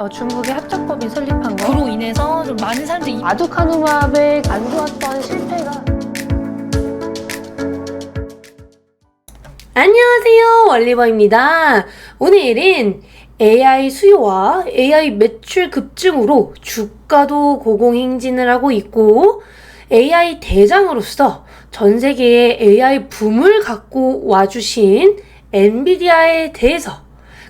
어, 중국의 합작법이 설립한 거. 그로 인해서 좀 많은 사람들이 아두카누밥의 안 좋았던 실패가 안녕하세요. 월리버입니다. 오늘은 AI 수요와 AI 매출 급증으로 주가도 고공행진을 하고 있고 AI 대장으로서 전 세계에 AI 붐을 갖고 와주신 엔비디아에 대해서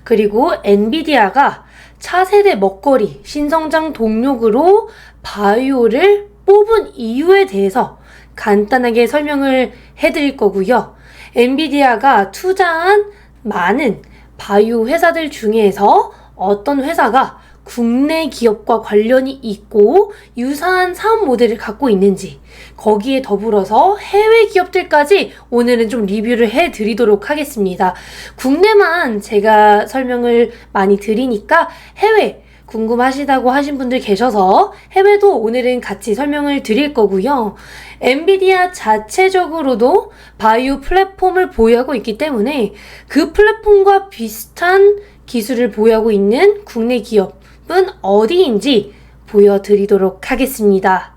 그리고 엔비디아가 차세대 먹거리 신성장 동력으로 바이오를 뽑은 이유에 대해서 간단하게 설명을 해드릴 거고요. 엔비디아가 투자한 많은 바이오 회사들 중에서 어떤 회사가 국내 기업과 관련이 있고 유사한 사업 모델을 갖고 있는지 거기에 더불어서 해외 기업들까지 오늘은 좀 리뷰를 해 드리도록 하겠습니다. 국내만 제가 설명을 많이 드리니까 해외 궁금하시다고 하신 분들 계셔서 해외도 오늘은 같이 설명을 드릴 거고요. 엔비디아 자체적으로도 바이오 플랫폼을 보유하고 있기 때문에 그 플랫폼과 비슷한 기술을 보유하고 있는 국내 기업 은 어디인지 보여드리도록 하겠습니다.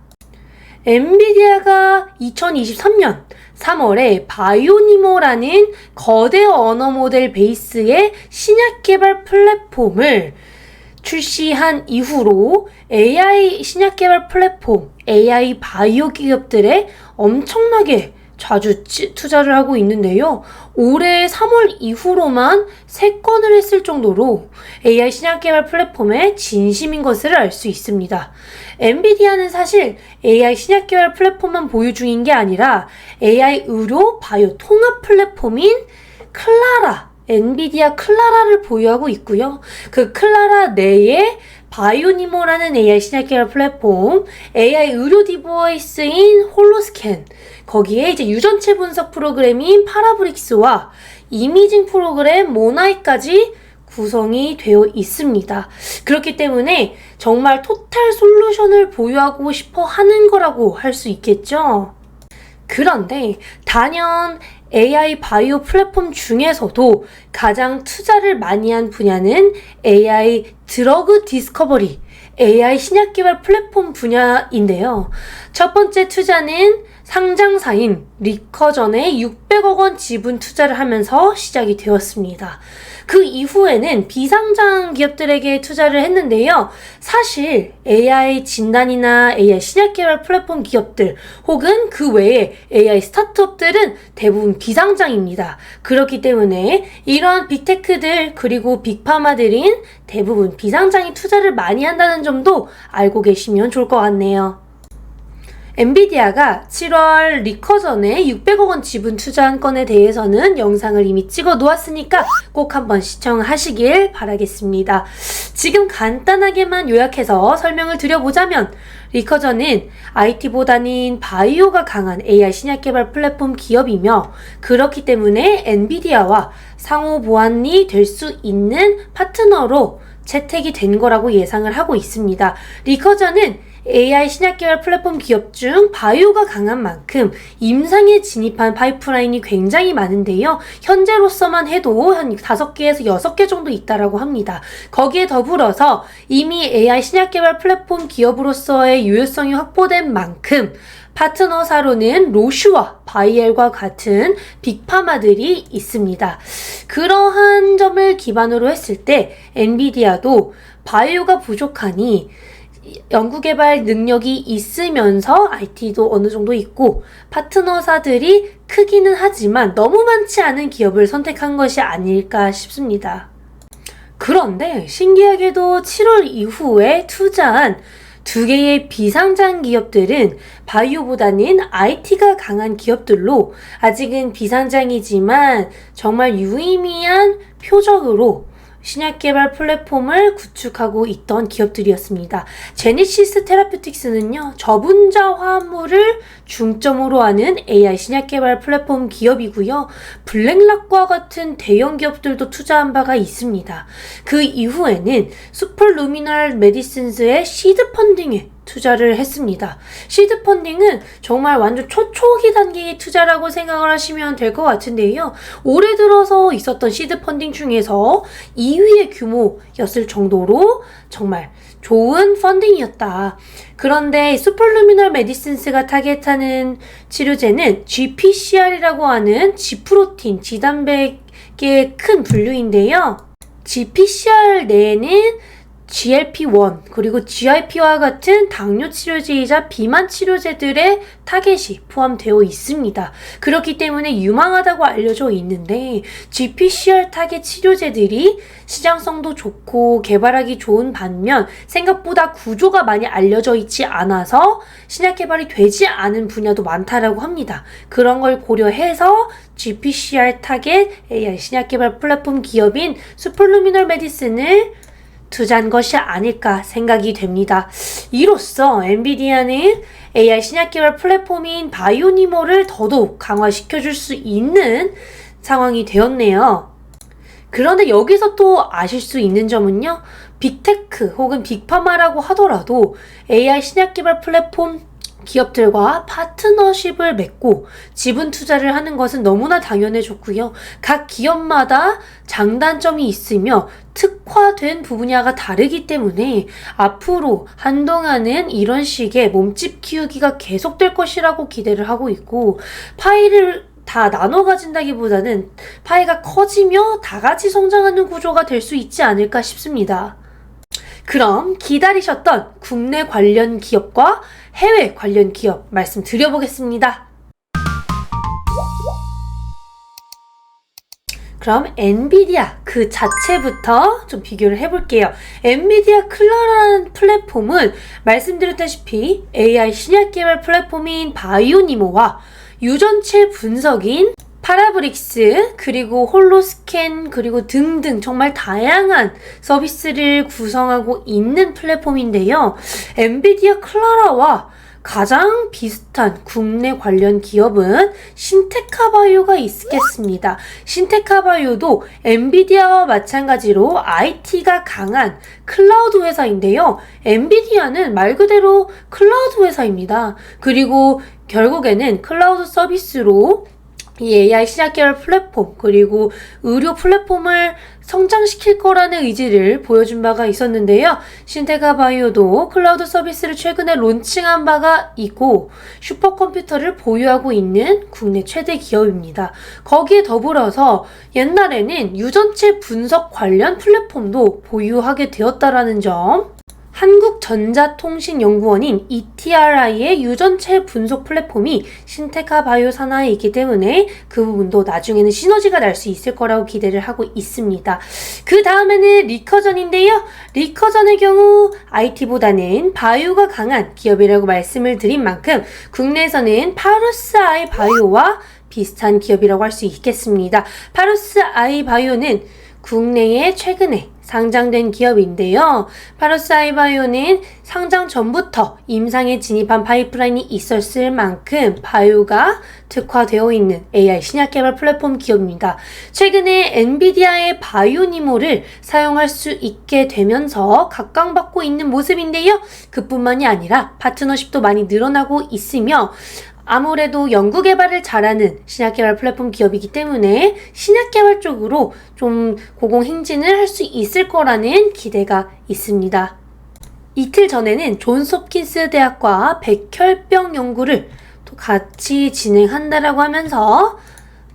엔비디아가 2023년 3월에 바이오니모라는 거대 언어 모델 베이스의 신약 개발 플랫폼을 출시한 이후로 AI 신약 개발 플랫폼, AI 바이오 기업들에 엄청나게 자주 치- 투자를 하고 있는데요. 올해 3월 이후로만 3건을 했을 정도로 AI 신약 개발 플랫폼에 진심인 것을 알 수 있습니다. 엔비디아는 사실 AI 신약 개발 플랫폼만 보유 중인 게 아니라 AI 의료 바이오 통합 플랫폼인 클라라 엔비디아 클라라를 보유하고 있고요. 그 클라라 내에 바이오니모라는 AI 신약 개발 플랫폼, AI 의료 디바이스인 홀로스캔, 거기에 이제 유전체 분석 프로그램인 파라브릭스와 이미징 프로그램 모나이까지 구성이 되어 있습니다. 그렇기 때문에 정말 토탈 솔루션을 보유하고 싶어 하는 거라고 할 수 있겠죠. 그런데 단연 AI 바이오 플랫폼 중에서도 가장 투자를 많이 한 분야는 AI 드러그 디스커버리, AI 신약 개발 플랫폼 분야인데요. 첫 번째 투자는 상장사인 리커전에 600억 원 지분 투자를 하면서 시작이 되었습니다. 그 이후에는 비상장 기업들에게 투자를 했는데요. 사실 AI 진단이나 AI 신약 개발 플랫폼 기업들 혹은 그 외에 AI 스타트업들은 대부분 비상장입니다. 그렇기 때문에 이러한 빅테크들 그리고 빅파마들인 대부분 비상장이 투자를 많이 한다는 점도 알고 계시면 좋을 것 같네요. 엔비디아가 7월 리커전에 600억 원 지분 투자한 건에 대해서는 영상을 이미 찍어 놓았으니까 꼭 한번 시청하시길 바라겠습니다. 지금 간단하게만 요약해서 설명을 드려보자면 리커전은 IT보다는 바이오가 강한 AI 신약 개발 플랫폼 기업이며 그렇기 때문에 엔비디아와 상호 보완이 될 수 있는 파트너로 채택이 된 거라고 예상을 하고 있습니다. 리커전은 AI 신약 개발 플랫폼 기업 중 바이오가 강한 만큼 임상에 진입한 파이프라인이 굉장히 많은데요. 현재로서만 해도 한 5개에서 6개 정도 있다라고 합니다. 거기에 더불어서 이미 AI 신약 개발 플랫폼 기업으로서의 유효성이 확보된 만큼 파트너사로는 로슈와 바이엘과 같은 빅파마들이 있습니다. 그러한 점을 기반으로 했을 때 엔비디아도 바이오가 부족하니 연구개발 능력이 있으면서 IT도 어느 정도 있고 파트너사들이 크기는 하지만 너무 많지 않은 기업을 선택한 것이 아닐까 싶습니다. 그런데 신기하게도 7월 이후에 투자한 두 개의 비상장 기업들은 바이오보다는 IT가 강한 기업들로 아직은 비상장이지만 정말 유의미한 표적으로 신약 개발 플랫폼을 구축하고 있던 기업들이었습니다. 제니시스 테라퓨틱스는요, 저분자 화합물을 중점으로 하는 AI 신약 개발 플랫폼 기업이고요. 블랙락과 같은 대형 기업들도 투자한 바가 있습니다. 그 이후에는 슈퍼루미널 메디슨스의 시드 펀딩에 투자를 했습니다. 시드 펀딩은 정말 완전 초초기 단계의 투자라고 생각을 하시면 될 것 같은데요. 올해 들어서 있었던 시드 펀딩 중에서 2위의 규모였을 정도로 정말 좋은 펀딩이었다. 그런데 슈퍼루미널 메디슨스가 타겟하는 치료제는 GPCR이라고 하는 지프로틴, 지단백의 큰 분류인데요. GPCR 내에는 GLP-1 그리고 GIP와 같은 당뇨 치료제이자 비만 치료제들의 타겟이 포함되어 있습니다. 그렇기 때문에 유망하다고 알려져 있는데 GPCR 타겟 치료제들이 시장성도 좋고 개발하기 좋은 반면 생각보다 구조가 많이 알려져 있지 않아서 신약 개발이 되지 않은 분야도 많다라고 합니다. 그런 걸 고려해서 GPCR 타겟 AI 신약 개발 플랫폼 기업인 슈퍼루미널 메디슨을 투자한 것이 아닐까 생각이 됩니다. 이로써 엔비디아는 AI 신약 개발 플랫폼인 바이오니모를 더더욱 강화시켜 줄 수 있는 상황이 되었네요. 그런데 여기서 또 아실 수 있는 점은요. 빅테크 혹은 빅파마라고 하더라도 AI 신약 개발 플랫폼 기업들과 파트너십을 맺고 지분 투자를 하는 것은 너무나 당연해졌고요. 각 기업마다 장단점이 있으며 특화된 분야가 다르기 때문에 앞으로 한동안은 이런 식의 몸집 키우기가 계속될 것이라고 기대를 하고 있고 파이를 다 나눠 가진다기보다는 파이가 커지며 다 같이 성장하는 구조가 될 수 있지 않을까 싶습니다. 그럼 기다리셨던 국내 관련 기업과 해외 관련 기업 말씀드려보겠습니다. 그럼 엔비디아 그 자체부터 좀 비교를 해볼게요. 엔비디아 클라라는 플랫폼은 말씀드렸다시피 AI 신약 개발 플랫폼인 바이오니모와 유전체 분석인 파라브릭스 그리고 홀로스캔 그리고 등등 정말 다양한 서비스를 구성하고 있는 플랫폼인데요. 엔비디아 클라라와 가장 비슷한 국내 관련 기업은 신테카바이오가 있겠습니다. 신테카바이오도 엔비디아와 마찬가지로 IT가 강한 클라우드 회사인데요. 엔비디아는 말 그대로 클라우드 회사입니다. 그리고 결국에는 클라우드 서비스로 이 AI 신약 계열 플랫폼 그리고 의료 플랫폼을 성장시킬 거라는 의지를 보여준 바가 있었는데요. 신테가 바이오도 클라우드 서비스를 최근에 론칭한 바가 있고 슈퍼컴퓨터를 보유하고 있는 국내 최대 기업입니다. 거기에 더불어서 옛날에는 유전체 분석 관련 플랫폼도 보유하게 되었다라는 점 한국전자통신연구원인 ETRI의 유전체 분석 플랫폼이 신테카 바이오 산하에 있기 때문에 그 부분도 나중에는 시너지가 날 수 있을 거라고 기대를 하고 있습니다. 그 다음에는 리커전인데요. 리커전의 경우 IT보다는 바이오가 강한 기업이라고 말씀을 드린 만큼 국내에서는 파루스 아이 바이오와 비슷한 기업이라고 할 수 있겠습니다. 파루스 아이 바이오는 국내에 최근에 상장된 기업인데요. 파루스 아이바이오는 상장 전부터 임상에 진입한 파이프라인이 있었을 만큼 바이오가 특화되어 있는 AI 신약 개발 플랫폼 기업입니다. 최근에 엔비디아의 바이오니모를 사용할 수 있게 되면서 각광받고 있는 모습인데요. 그뿐만이 아니라 파트너십도 많이 늘어나고 있으며 아무래도 연구 개발을 잘하는 신약 개발 플랫폼 기업이기 때문에 신약 개발 쪽으로 좀 고공 행진을 할 수 있을 거라는 기대가 있습니다. 이틀 전에는 존스 홉킨스 대학과 백혈병 연구를 또 같이 진행한다라고 하면서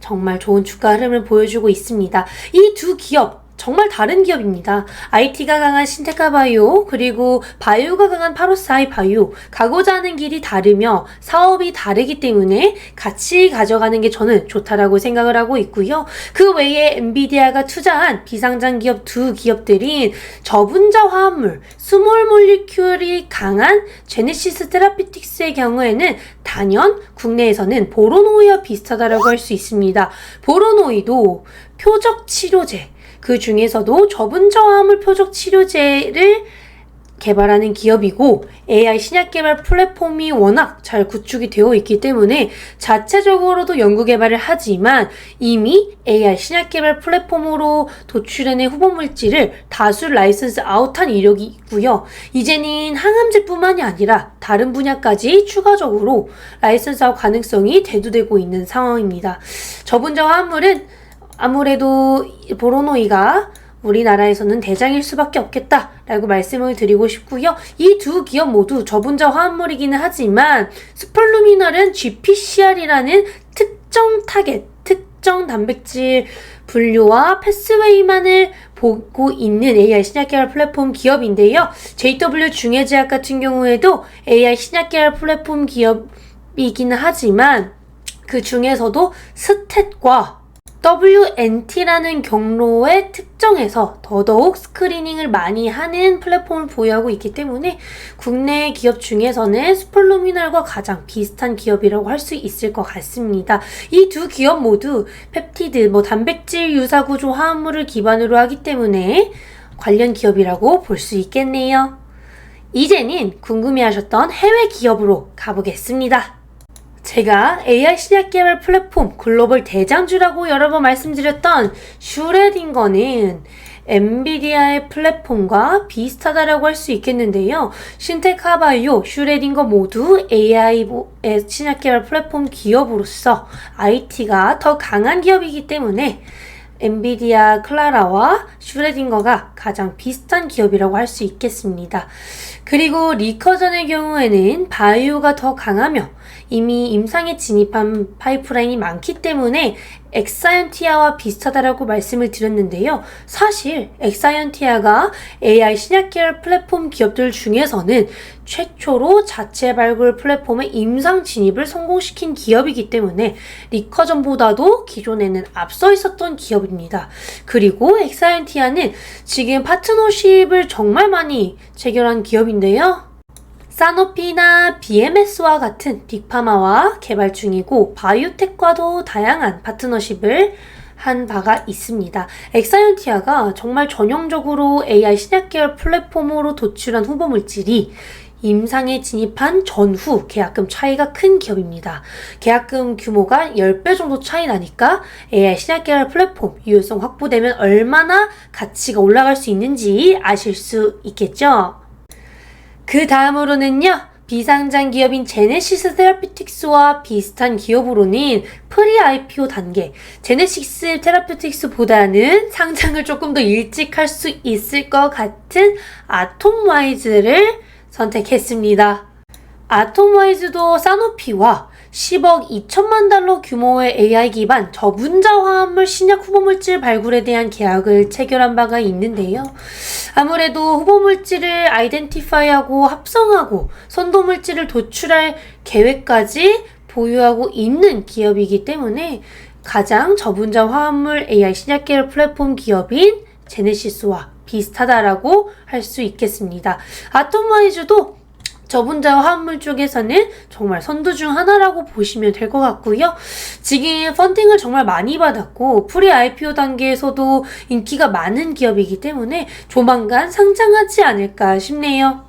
정말 좋은 주가 흐름을 보여주고 있습니다. 이 두 기업 정말 다른 기업입니다. IT가 강한 신테카 바이오, 그리고 바이오가 강한 파로사이 바이오. 가고자 하는 길이 다르며 사업이 다르기 때문에 같이 가져가는 게 저는 좋다라고 생각을 하고 있고요. 그 외에 엔비디아가 투자한 비상장 기업 두 기업들인 저분자 화합물, 스몰 몰리큐얼이 강한 제네시스 테라피틱스의 경우에는 단연 국내에서는 보로노이와 비슷하다라고 할 수 있습니다. 보로노이도 표적 치료제, 그 중에서도 저분 저항물 표적 치료제를 개발하는 기업이고 AI 신약 개발 플랫폼이 워낙 잘 구축이 되어 있기 때문에 자체적으로도 연구 개발을 하지만 이미 AI 신약 개발 플랫폼으로 도출해낸 후보 물질을 다수 라이선스 아웃한 이력이 있고요. 이제는 항암제뿐만이 아니라 다른 분야까지 추가적으로 라이선스 아웃 가능성이 대두되고 있는 상황입니다. 저분자 화합물은 아무래도 보로노이가 우리나라에서는 대장일 수밖에 없겠다라고 말씀을 드리고 싶고요. 이 두 기업 모두 저분자 화합물이기는 하지만 스펄루미널은 GPCR이라는 특정 타겟, 특정 단백질 분류와 패스웨이만을 보고 있는 AI 신약 개발 플랫폼 기업인데요. JW 중해제약 같은 경우에도 AI 신약 개발 플랫폼 기업이기는 하지만 그 중에서도 스탯과 WNT라는 경로에 특정해서 더더욱 스크리닝을 많이 하는 플랫폼을 보유하고 있기 때문에 국내 기업 중에서는 스폴루미널과 가장 비슷한 기업이라고 할 수 있을 것 같습니다. 이 두 기업 모두 펩티드, 뭐 단백질 유사 구조 화합물을 기반으로 하기 때문에 관련 기업이라고 볼 수 있겠네요. 이제는 궁금해하셨던 해외 기업으로 가보겠습니다. 제가 AI 신약 개발 플랫폼 글로벌 대장주라고 여러 번 말씀드렸던 슈레딩거는 엔비디아의 플랫폼과 비슷하다라고 할 수 있겠는데요. 신테카바이오, 슈레딩거 모두 AI 신약 개발 플랫폼 기업으로서 IT가 더 강한 기업이기 때문에 엔비디아 클라라와 슈레딩거가 가장 비슷한 기업이라고 할 수 있겠습니다. 그리고 리커전의 경우에는 바이오가 더 강하며 이미 임상에 진입한 파이프라인이 많기 때문에 엑사이언티아와 비슷하다라고 말씀을 드렸는데요. 사실 엑사이언티아가 AI 신약 계열 플랫폼 기업들 중에서는 최초로 자체 발굴 플랫폼의 임상 진입을 성공시킨 기업이기 때문에 리커전보다도 기존에는 앞서 있었던 기업입니다. 그리고 엑사이언티아는 지금 파트너십을 정말 많이 체결한 기업인데요. 사노피나 BMS와 같은 빅파마와 개발 중이고 바이오텍과도 다양한 파트너십을 한 바가 있습니다. 엑사이언티아가 정말 전형적으로 AI 신약 계열 플랫폼으로 도출한 후보 물질이 임상에 진입한 전후 계약금 차이가 큰 기업입니다. 계약금 규모가 10배 정도 차이 나니까 AI 신약 계열 플랫폼 유효성 확보되면 얼마나 가치가 올라갈 수 있는지 아실 수 있겠죠? 그 다음으로는요. 비상장 기업인 제네시스 테라피틱스와 비슷한 기업으로는 프리 IPO 단계, 제네시스 테라피틱스보다는 상장을 조금 더 일찍 할 수 있을 것 같은 아톰와이즈를 선택했습니다. 아톰와이즈도 사노피와 10억 2천만 달러 규모의 AI 기반 저분자 화합물 신약 후보물질 발굴에 대한 계약을 체결한 바가 있는데요. 아무래도 후보물질을 아이덴티파이하고 합성하고 선도물질을 도출할 계획까지 보유하고 있는 기업이기 때문에 가장 저분자 화합물 AI 신약 계열 플랫폼 기업인 제네시스와 비슷하다라고 할 수 있겠습니다. 아톰와이즈도 저분자 화합물 쪽에서는 정말 선두 중 하나라고 보시면 될 것 같고요. 지금 펀딩을 정말 많이 받았고 프리 IPO 단계에서도 인기가 많은 기업이기 때문에 조만간 상장하지 않을까 싶네요.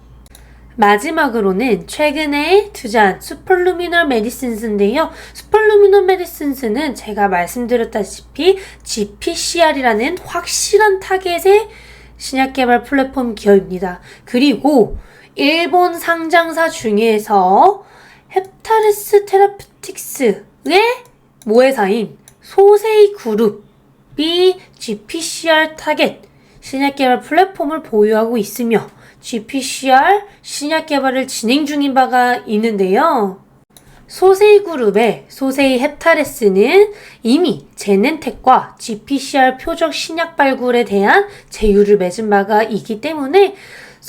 마지막으로는 최근에 투자한 슈퍼루미널 메디슨스인데요. 슈퍼루미널 메디슨스는 제가 말씀드렸다시피 GPCR이라는 확실한 타겟의 신약 개발 플랫폼 기업입니다. 그리고 일본 상장사 중에서 헵타레스 테라피틱스의 모회사인 소세이 그룹이 GPCR 타겟 신약 개발 플랫폼을 보유하고 있으며 GPCR 신약 개발을 진행 중인 바가 있는데요. 소세이 그룹의 소세이 헵타레스는 이미 제넨텍과 GPCR 표적 신약 발굴에 대한 제휴를 맺은 바가 있기 때문에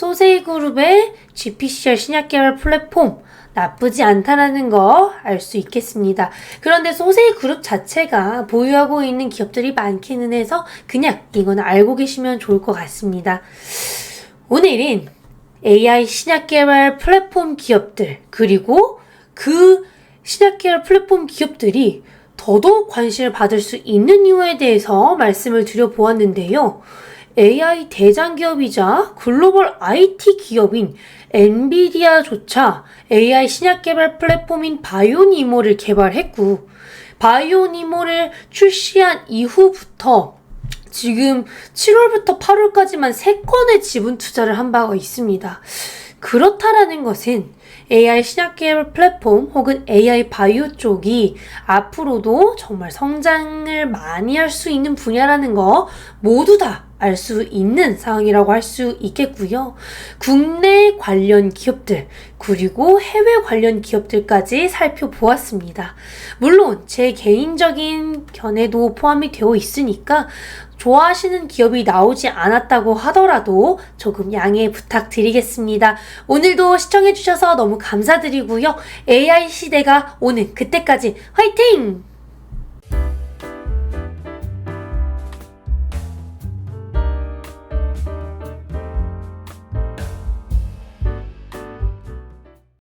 소세이 그룹의 GPCR 신약 개발 플랫폼 나쁘지 않다라는 거 알 수 있겠습니다. 그런데 소세이 그룹 자체가 보유하고 있는 기업들이 많기는 해서 그냥 이거는 알고 계시면 좋을 것 같습니다. 오늘은 AI 신약 개발 플랫폼 기업들 그리고 그 신약 개발 플랫폼 기업들이 더더욱 관심을 받을 수 있는 이유에 대해서 말씀을 드려보았는데요. AI 대장 기업이자 글로벌 IT 기업인 엔비디아조차 AI 신약 개발 플랫폼인 바이오니모를 개발했고 바이오니모를 출시한 이후부터 지금 7월부터 8월까지만 3건의 지분 투자를 한 바가 있습니다. 그렇다라는 것은 AI 신약 개발 플랫폼 혹은 AI 바이오 쪽이 앞으로도 정말 성장을 많이 할 수 있는 분야라는 거 모두 다 알 수 있는 상황이라고 할 수 있겠고요. 국내 관련 기업들 그리고 해외 관련 기업들까지 살펴보았습니다. 물론 제 개인적인 견해도 포함이 되어 있으니까 좋아하시는 기업이 나오지 않았다고 하더라도 조금 양해 부탁드리겠습니다. 오늘도 시청해주셔서 너무 감사드리고요. AI 시대가 오는 그때까지 화이팅!